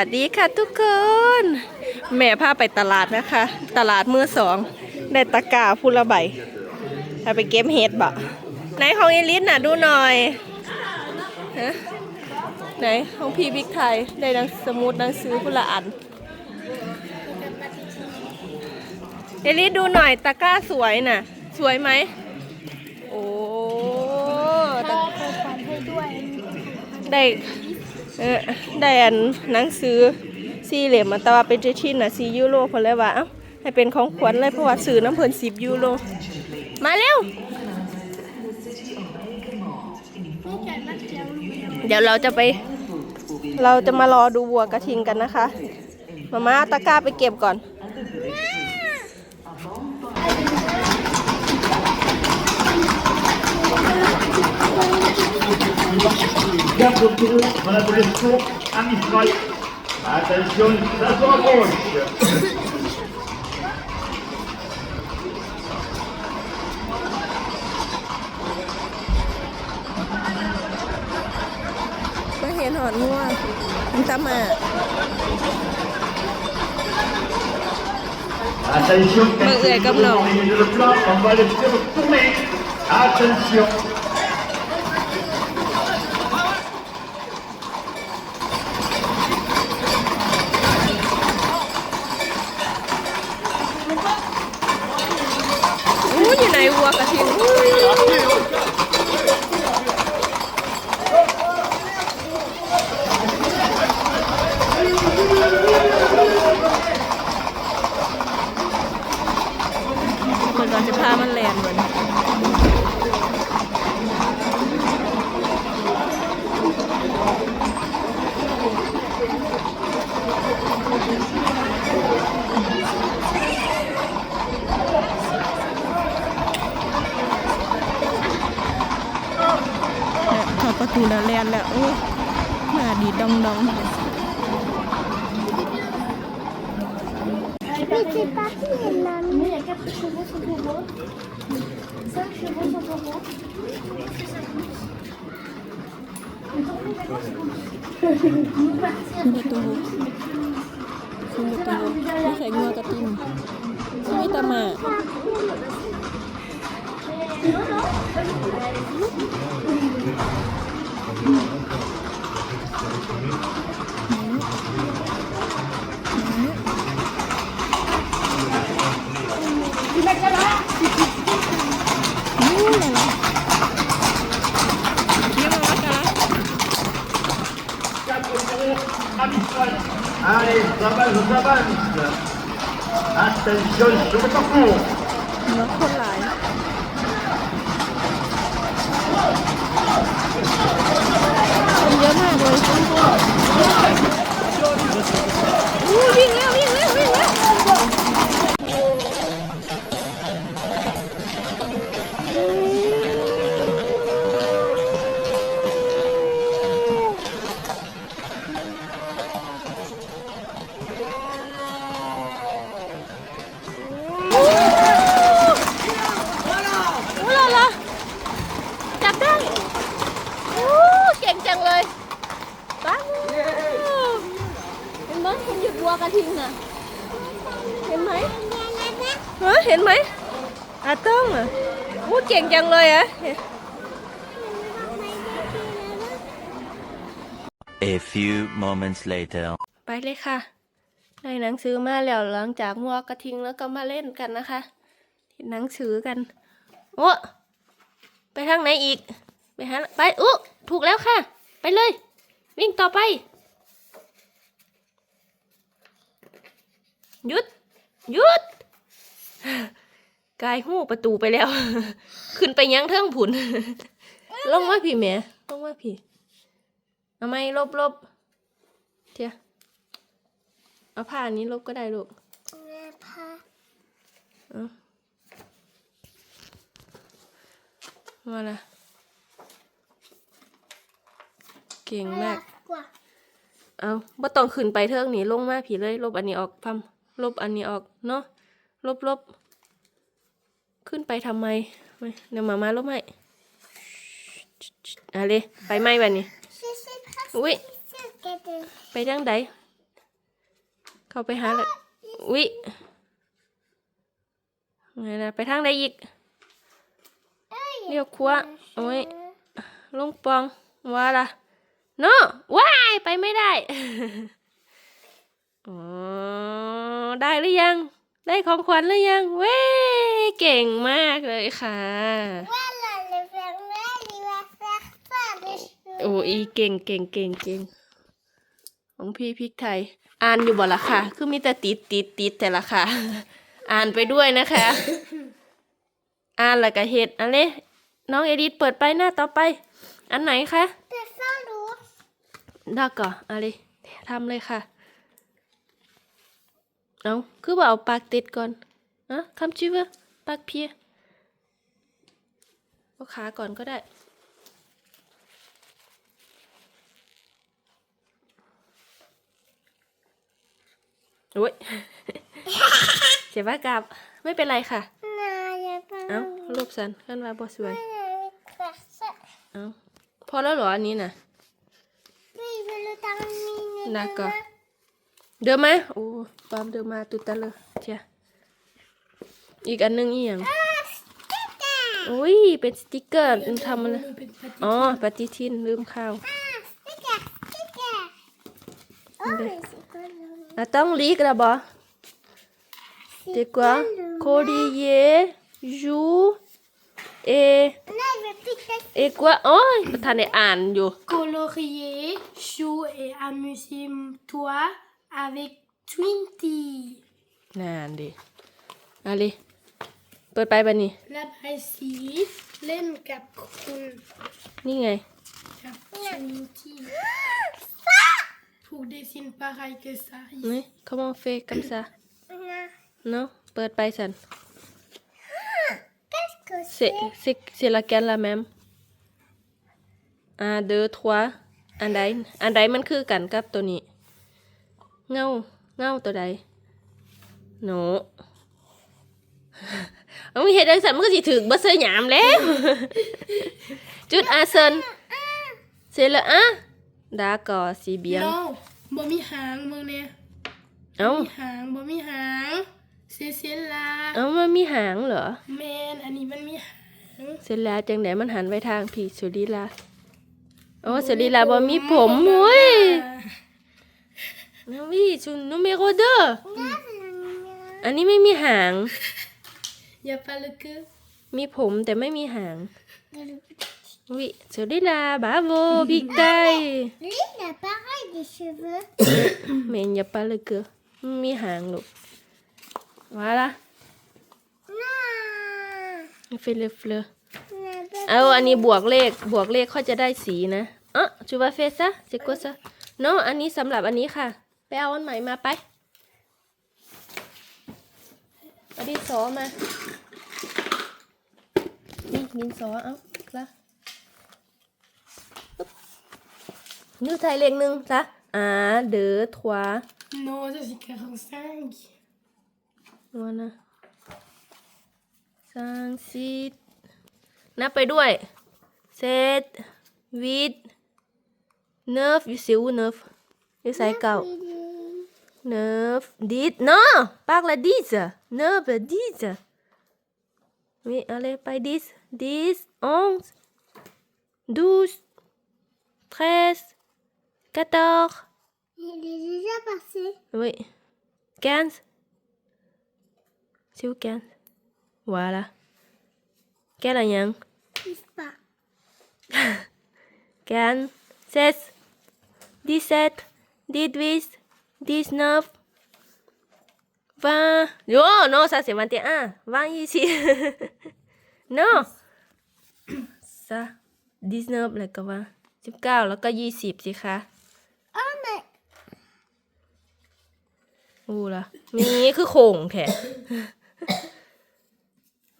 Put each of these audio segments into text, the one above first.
บอนชัวตูสวัสดีค่ะทุกคน แม่พาไปตลาดนะคะ ตลาดมือสองได้ตะกร้าพูละใบถ้าไปเก็บเห็ดบะไหนของเอลิสน่ะดูหน่อยฮะไหนของพี่บิ๊กไทยได้หนังสมุดหนังสือพูละอันเอลิสดูหน่อยตะกร้าสวยน่ะ สวยไหมโอ้ตะเคยฝันให้ด้วยได้ เออได้อันหนังสือสี่เหลี่ยมมาแต่ว่าเป็นเจชินน่ะสี่ยูโรเพิ่นเลยว่าเอ้าให้เป็นของขวัญเลยเพราะว่าซื้อน้ำเพิ่นสิบยูโรมาเร็วเดี๋ยวเราจะไป เราจะมารอดูวัวกระทิงกันนะคะมาม่าเอาตะกร้าไปเก็บก่อน Bien retour dans la position à Mistral. Attention, ça sur la gauche. ไม่เห็นหอนงัวมันตามมา Attention, Bah, vous avez comme là. on est le plat, on va le faire tourner. Attention. อู้อยู่ไหนวัวกระทิงอู้ยคนเราจะพามันแลนเหมือน เข้าประตูแล้วแลนแล้วโอ้ยหน้าดีดองดอง Mais c'est pas qui est là. Mais il y a 4 chevaux sur le robot. 5 chevaux sur le robot. ขึ้นประตูขึ้นประตูไม่ใส่งัวกระติ้งไม่ตามาอู้อะไรล่ะเยี่ยมมากกันละ 4 euros à Mistral. Allez, ça avance, ça avance. Attention sur le parcours. นกค จังเลยอะ A few moments later. ไปเลยค่ะ ได้หนังสือมาแล้วหลังจากงัวกระทิงแล้วก็มาเล่นกันนะคะเห็นหนังสือกัน โอ้ไปทางไหนอีก ไปหาไปอู้ถูกแล้วค่ะ ไปเลย วิ่งต่อไปหยุดหยุด กายหู้ประตูไปแล้ว ขึ้นไปยังเทิงผุนลงมาพี่แหม่ลงมาพี่เอาไหมลบลบเทียเอาผ้าอันนี้ลบก็ได้ลูกมาละเก่งมาก Quoi เอาบ่ต้องขึ้นไปเทิงนี้ลงมาผีเลย ลบอันนี้ออกพัมลบอันนี้ออกเนาะลบลบ ขึ้นไปทำไมไเดี๋ยวมามาลบไหมอะไรไปไหมแบบนี้อุ้ยไปทางใดเข้าไปหาลยอุ๊ยไงนะไปทางใดอีกเรียวขวาโอ้ยลงปองว่าล่ะเนาะว้ายไปไม่ได้ อ๋อ ได้หรือยัง ได้ของขวัญหรือยัง เว้ยเก่งมากเลยค่ะโอ้ยเก่งเก่งเก่งเก่งของพี่พริกไทย อ่านอยู่บ่ละค่ะ คือมีแต่ติดติดติดแต่ละค่ะ อ่านไปด้วยนะคะ อ่านแล้วก็เฮ็ดอันนี้น้องเอดิทเปิดไปหน้าต่อไป อันไหนคะ Descends l'ours. ได้ก่อนอะไรทำเลยค่ะ เอาคือว่าเอาปากติดก่อนอะคำชื่อว่าปากเพียเอาขาก่อนก็ได้ โอ้ยเสียว่ากลับไม่เป็นไรค่ะ Non, il n'y a pas เอ้ารูปสันขึ้นมาบอสวย faire ça. เอ้าพอแล้วเหรออันนี้น่ะ Puis il veut le terminer. D'accord. Demain? Oh, pas demain, tout à l'heure. Tiens. อีกอันหนึงอีกอย่างอุ้ยเป็นสติกเกอร์ทำอะไรอ๋อปฏิทินลืมข้าว Sticker, sticker. Oh, mais c'est quoi le... อะต้องลีกแล้วบอ C'est quoi? Collier, joue, et, Là, il veut piquer. et quoi? โอ้ยประธานได้อ่านอยู่ colorier, joue et amuse-toi avec Twinty. นานดิเอะไรเปิดไปบันนี้ La สีเล่นกับคุณนี่ไง กับ Twinty. Pour dessiner pareil que ça. นี่ comment on fait comme ça Non. เนาะเปิดไปสัน Qu'est-ce que C'est, c'est, c'est laquelle la même อ่า deux trois อันใดอันใดมันคือกันกับตัวนี้ เงาเงาตัวใดหนูเอาไม่เห็นดังสันมันก็สิถึกบัสเซอร์หยามแล้วจุดอาเซนเสร็จแล้วอะดาก่อสีเบียง Non, บ่มีหางมึงเนี่ยเอ้ามีหางบ่มีหางเซเซลาเอ้ามันมีหางเหรอแมนอันนี้มันมีหางเสร็จแล้วจังไหนมันหันไปทางผีสุริลาโอ้สุริลาบ่มีผมเว้ย น้องพี่ชุนนูเมโรเดอร์อันนี้ไม่มีหาง Y a pas le queue. มีผมแต่ไม่มีหางวิสุริลาบาโวบิ๊กไก่ Lui, il a pareil des cheveux. เมนอย่าปาเลยเกอไม่มีหางลูกว่าละ Non. เฟลเฟล On a pas เอาอันนี้บวกเลขบวกเลขเขาจะได้สีนะเอ๋อจูบาเฟซะเซโกซะโนอันนี้สำหรับอันนี้ค่ะ ไปเอาอันใหม่มาไปเอาดินสอมา นี่ดินสอเอาละปึ๊บนิ้วไทยเลขหนึ่งซะอ่าเดอทวา Non, ça c'est 45. วันนะสางซีดนับไปด้วยเซตวิดเนิร์ฟอยู่สิวเนิร์ฟ Et ça est 9, 10, non, parle 10, 9, 10. Oui, allez, pas 10, 10, 11, 12, 13, 14. Il est déjà passé. Oui, 15. C'est où 15? Voilà. Quel an yang? pas. 15, 16, 17. Année? Je sais pas. Quinze, seize, dix-sept, dix-huit, dix-neuf, vingt. Oh non, ça c'est vingt et un. Vingt ici. non. Ça, dix-neuf แล้วก็ว่าสิบเก้าแล้วก็ยี่สิบสิคะ Oh, mais อู้ละมีคือโข่งแท้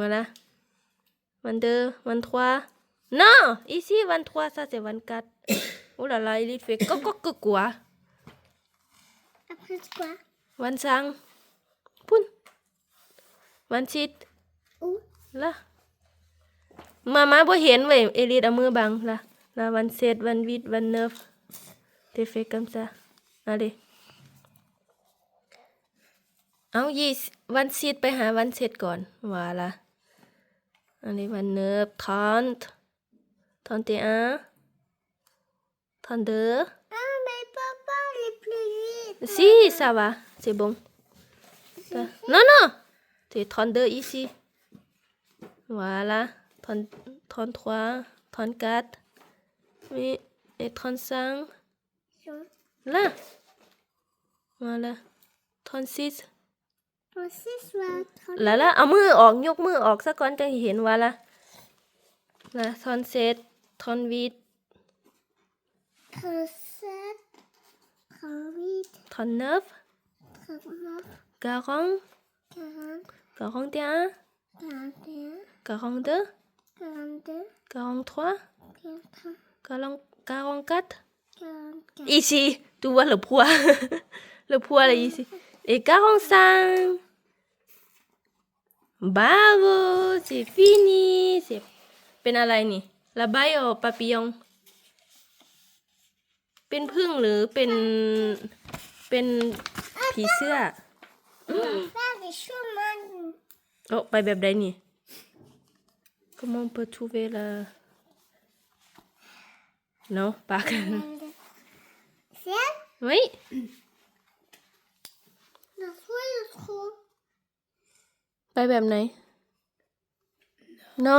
มาละวันเดอวันทวา non ici วันทวา ça c'est วันกัด ouh là là il fait coq coq coq quoi après c'est quoi วันซั งพุ่นวันชิด Où ละมามาบ่เห็นเว้ยเอลิดเอามือบังละละวันเซตวันวิดวันเนิร์ฟเทเฟกัมซาเอาดิเอายี่สิวันซีดไปหาวันเสร็จก่อนว่าละอันนี้วันเนิบทอนทอนเตอาทอนเดอ Si, ça va, c'est bon. Ça- Non, non, c'est 32 ici. Voilà, 30 33, 34, oui, et 35. Là. Voilà, 36. Aussi, soit แล้วละเอามือออกยกมือออกซะก่อนจะเห็นว่าละละทอนเซตทอนวีด 37, 39, 40, 41, 42, 43, 44. Ici, tu vois le poids. le poids là, ici. Et 45. Bravo, c'est fini. C'est Penalaini. La baille au papillon. เป็นพึ่งหรือเป็น เป็นผีเสื้อป้าไปช่วยมันโอ้ไปแบบใดนี่ก็มองเปิดทูเวลาเนาะปากันเฮ้ยไปแบบไหน no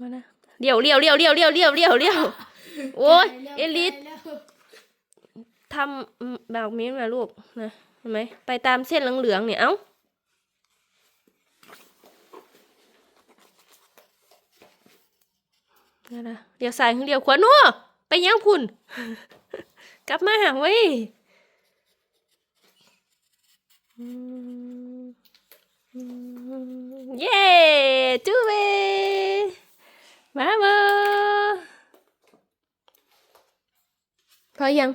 มานะเลี้ยวเลี้ยวเลี้ยวเลี้ยวเลี้ยวเลี้ยวเลี้ยวเลี้ยวโอ้ยเอลิสทำอืมแบบนี้นะลูกนะเห็นไหมไปตามเส้นเหลืองๆเนี่ยเอ้านี่นะเลี้ยวซ้ายหรือเลี้ยวขวานัวไปยังพุ่น กลับมาหาเว้ยอืมเย้จูเว Mama. Fabian.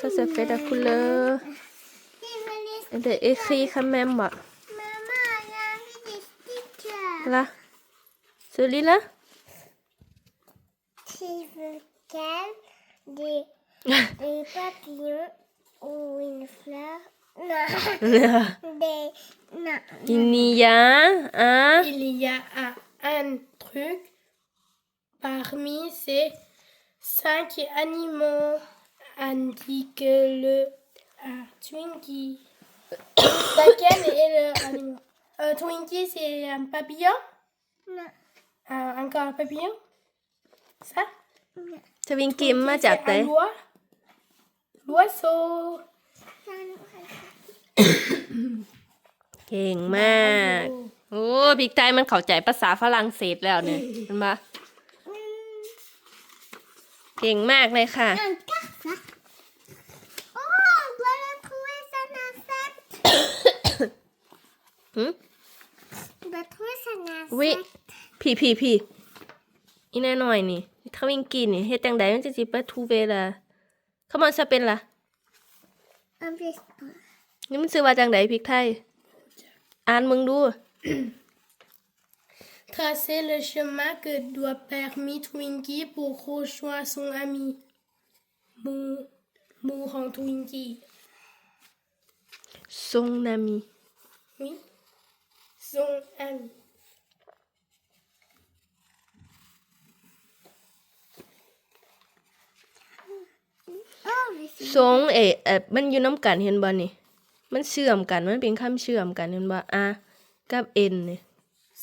sao ça fait la couleur. De écrit quand même. Maman, j'ai envie stickers. Là. Celui-là? Tu veux quel? Des, des papillons ou une fleur Il y a un. Il y a un, truc parmi ces cinq animaux, indique le Twinkie. Laquelle est le animal Twinkie, c'est un papillon? Non. Encore un papillon? Ça? Non. Twinkie, C'est un l'oiseau. เก่งมาก โอ้พริกไทยมันเข้าใจภาษาฝรั่งเศสแล้วเนี่ยเห็นปะเก่งมากเลยค่ะ Encore ça. Oh, on doit le trouver son insecte. Hmm? On doit trouver son insecte. วิพี่พี่พี่อีน่าหน่อยนี่ทวิงกินนี่เฮ็ดจังใดมันจะสิไปทูเวลาเขามันจะเป็นล่ะ อันพริกนี่มันซื้อมาจากไหนพริกไทย อ่านมึงดู Tracer le chemin que doit permis Twinkie pour rejoindre son ami. มูมูของทวินกี้ son ami. Oui, son ami. ทรงเอเออมันอยู่น้ำกันเห็นบ่นี่ มันเชื่อมกันมันเป็นคำเชื่อมกันเห็นบ่อากับเอ็นนี่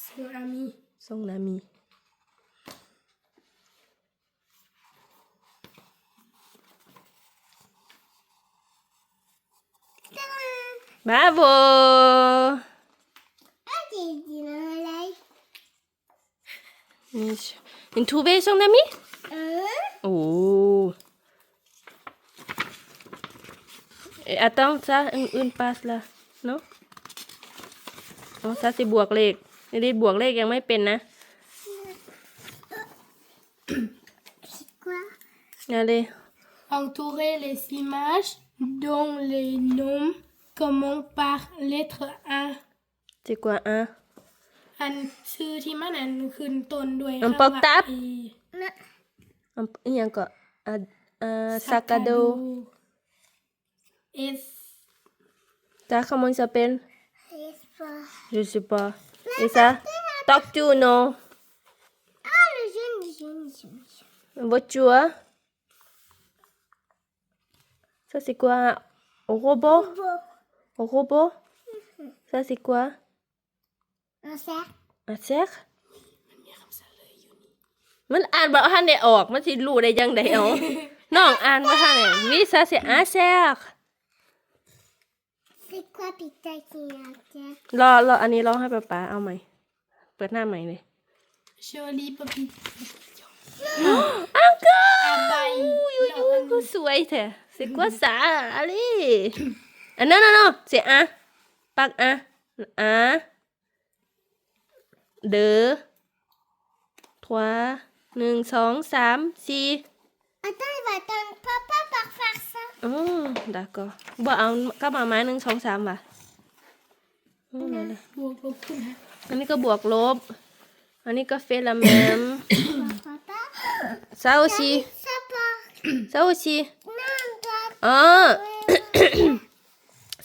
Son ami. ทรงนามีบราโว Ah, j'ai dit dans l'œil. นี่ชอินทูเวทรงนามี Un. Oh. Et attends, ça, une, une passe là, non? Oh, ça c'est บวกเลขนี่บวกเลขยังไม่เป็นนะ C'est quoi Allez. Entourer les images dont les noms commencent par lettre A C'est quoi un อันชื่อที่มันอันขึ้นต้นด้วยอันคำปอกตับว่า un il y a encore un, un sac à dos S ça comment il s'appelle C'est pas. je sais pas et ça talk to no Ah, le jaune, le jaune, le jaune. le jaune. voiture ça c'est quoi un robot Beau. un robot ça c'est quoi Un cerf. un cerf มันอ่านบ่ทันได้ออก มันสิรู้ได้ยังไดเอาน้องอ่านบ่ทันได้วิซาเสียอาแซก C'est quoi Pita qui a fait รอรออันนี้ร้องให้ป๊าป๊าเอาใหม่ เปิดหน้าใหม่เลย Joli papillon. อังเกิล Abeille. ยูยูก็สวยแท้ c'est quoi ça allez อันนั้น non non c'est un ปัก un un deux trois หนึ่งสองสามสี่ Attends, il va attendre papa pour faire ça. อ๋อ d'accord บ่เอาก็มาไม้หนึ่งสองสามว่ะอืมนั่นน่ะบวกลบคูณหารอันนี้ก็บวกลบ อันนี้ก็เฟลาแมม Papa, ça aussi ça part. ça aussi Non, toi. ah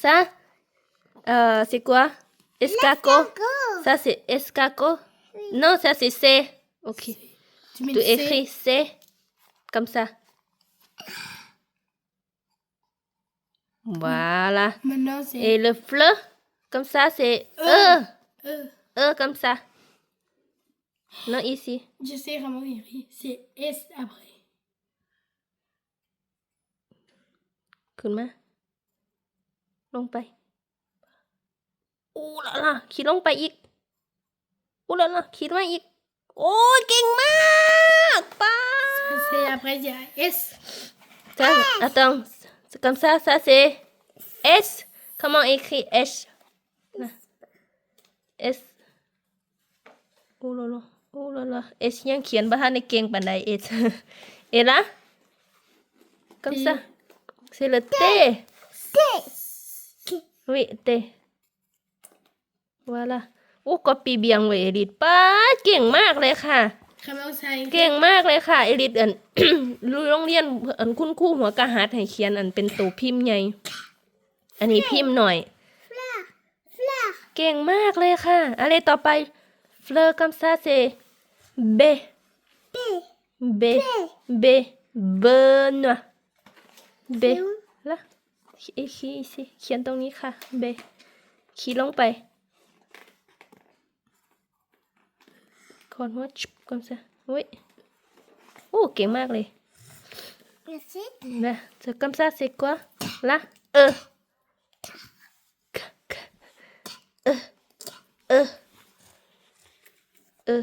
ça euh, c'est quoi escargot Go. ça c'est escargot non ça c'est C ok Tu mets tu le C. écris C comme ça voilà Maintenant, c'est et le fleur comme ça c'est E E. E comme ça non ici Je sais comment écrire. C'est S après. ขึ้นมาลงไปอู้ละล่ะขีดลงไปอีกอู้ละล่ะขีดมาอีก โอ้ยเก่งมากป้า C'est après, il y a S. Ça, attends, c'est comme ça, ça c'est S. Comment écrit S S. Oh là là, oh là là. S ยังเขียนบ้านในเก่งปันใด S. Et là Comme ça. C'est le T. T. Oui, T. Voilà. โอ้ก็ปีเบียงเวดิดป้าเก่งมากเลยค่ะ Comment ça เก่ écrit งมากเลยค่ะเอลิทอันโรงเรียนอันคุณครูหัวกะหัดให้เขียนอันเป็นตัวพิมพ์ใหญ่อันนี้พิมพ์หน่อย Fleur. Fleur. เก่งมากเลยค่ะ อะไรต่อไป fleur comme ça c'est B P. B B bonne B C'est où ละเอ้ขีสิเขียนตรงนี้ค่ะ B ขีดลงไป คอนว่า comme ça oui โอ้เก่งมากเลย Merci. Là, c'est comme ça, c'est quoi Là, E. K, K. E. E. E.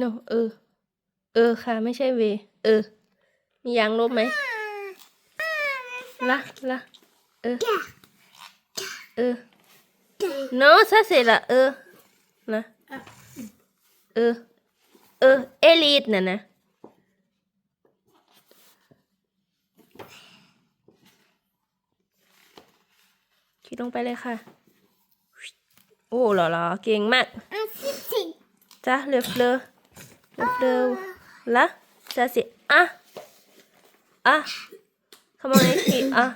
No, E. E ค่ะ ไม่ใช่ V E มียางลบไหมละละเออ เออ no ça c'est la E นะเออเออเอลิทน่ะนะคิดลงไปเลยค่ะโอ้หล่อหล่อเก่งมาก Ensuite, c'est จ้ะเลฟเลอเลฟเลอละจ้ะสิอะอะ comment on écrit อะ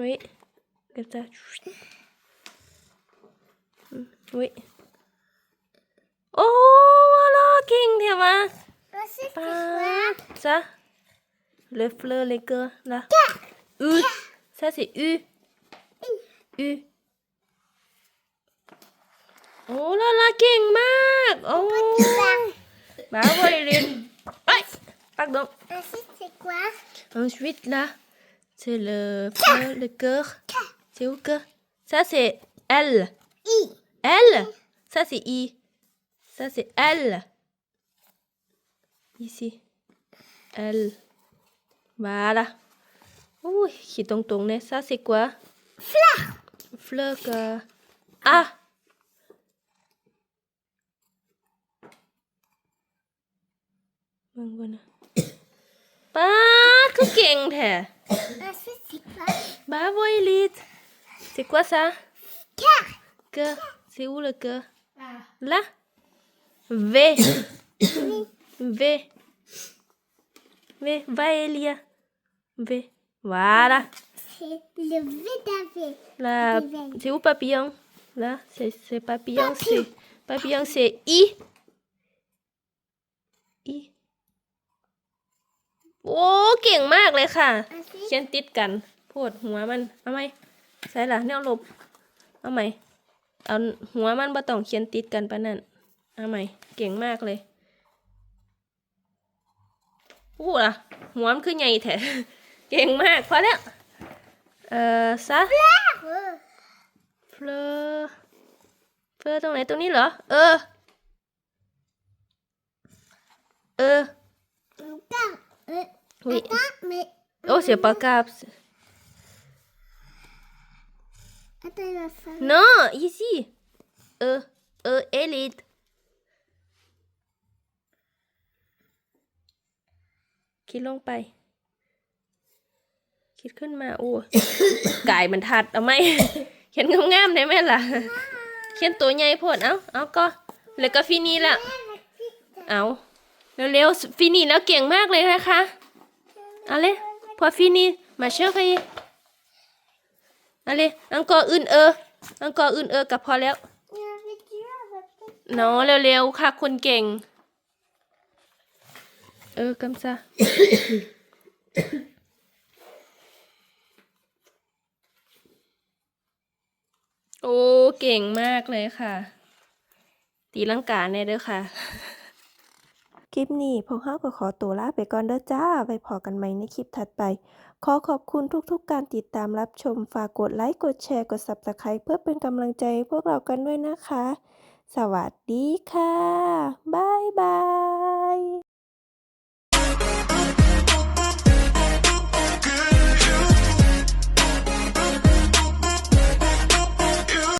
oui comme ça Hmm, oui oh voilà เก่งเถอะวะ Ensuite, c'est ป้า quoi จ้ะ le fleur les cœurs là U ça c'est U U โอ้ละละเก่งมากโอ้บ้าบริลินไปปักดง Ensuite, c'est quoi ensuite là C'est le le cœur. C'est où que Ça, c'est L. I. L? Ça, c'est I. Ça, c'est L. Ici. L. Voilà. Ouh, qui tombe tourné. Ça, c'est quoi? Fleur. Fleur que... A. Vâng, vâng. Ba bah ça, c'est quoi bah, Elite. C'est quoi ça Cœur. Cœur. C'est où le cœur. Ah. Là V. v. V. Va, Elia. V. Voilà. C'est le V d'Ave. La... C'est où papillon Là, c'est papillon. Papillon, c'est papillon, I. I. โอ้เก่งมากเลยค่ะ Ensuite, เขียนติดกันโพดหัวมันเอาไหมใส่ละแนวลบเอาไหมเอาหัวมันบ่ต้องเขียนติดกันปะนั่นเอาไหมเก่งมากเลยอู้ล่ะหัวมันคือใหญ่แท้เก่งมากพอแล้วเอ่อซะ fleur. เฟลอเฟลอตรงไหนตรงนี้เหรอเออเออ Attends, euh, Oui. attends, mais... Oh, c'est pas grave. Attends, la fin. Non, ici. Euh, euh, élite. คิดลงไปคิดขึ้นมาโอ้กายมันทัดเอาไหมเขียนงามๆได้ไหมล่ะ เขียนตัวใหญ่โพดเอาเอาก็แล้วก็ฟินี่ละเอาเร็วๆฟินี่แล้วเก่งมากเลยนะคะ เอาเลยพอฟินี่มาเชื่อใครเอาเลยอังกอร์อื่นเอออังกอร์อื่นเออกับพอแล้ว Il y avait du avec เร็วๆค่ะคนเก่ง เออกำซะโอ้ เก่งมากเลยค่ะ ตีลังกาแน่เด้อค่ะ ลิปนี้พวกเฮาก็ขอตัวลาไปก่อนเด้อจ้า ไว้พอกันใหม่ในคลิปถัดไป ขอขอบคุณทุกๆ การติดตามรับชม ฝากกดไลค์ กดแชร์ กด Subscribe เพื่อเป็นกำลังใจพวกเรากันด้วยนะคะ สวัสดีค่ะ บ๊ายบาย